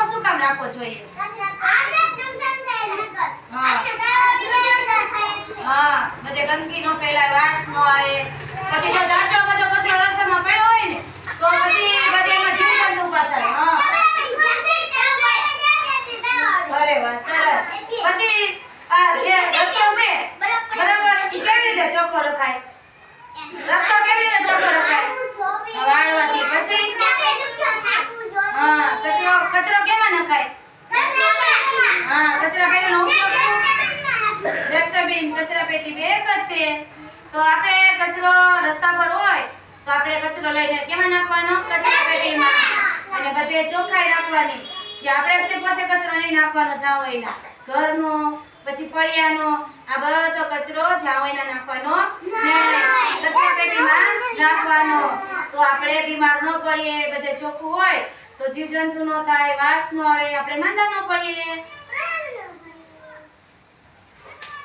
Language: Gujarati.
નાખવો જોઈએ? હા. બધે ગંદકી નો ફેલાય, વાસ નો આવે. પછી જો જાજો બધો કચરો રસ્તામાં પડ્યો હોય ને, તો પછી બધે એમાં જીવજંતુ ઊભા થાય. હા. અરે વાહ પછી આ જે રસ્તો બરાબર, કેવી રીતે ચોખ્ખો રખાય વાળવાથી પછી હા કચરો નખાય હા કચરા પેટીનો ઉપયોગ ડસ્ટબિન કચરા પેટી બે એક તે આપણે કચરો રસ્તા પર હોય, તો આપણે કચરો લઈને કેમાં નાખવાનો? કચરા પેટીમાં અને બધે ચોખ્ખાઈ રાખવાની. જે આપણે તે પોતે કચરો નહીં નાખવાનો જાવ એના ઘરનો, પછી ફળિયાનો, આ બધો કચરો જાવ એના નાખવાનો કચરા પેટીમાં નાખવાનો તો આપણે બીમાર ન પડીએ, બધે ચોખ્ખું હોય તો જીવજંતુ નો થાય વાસ ન આવે આપણે માંદા ન પડીએ.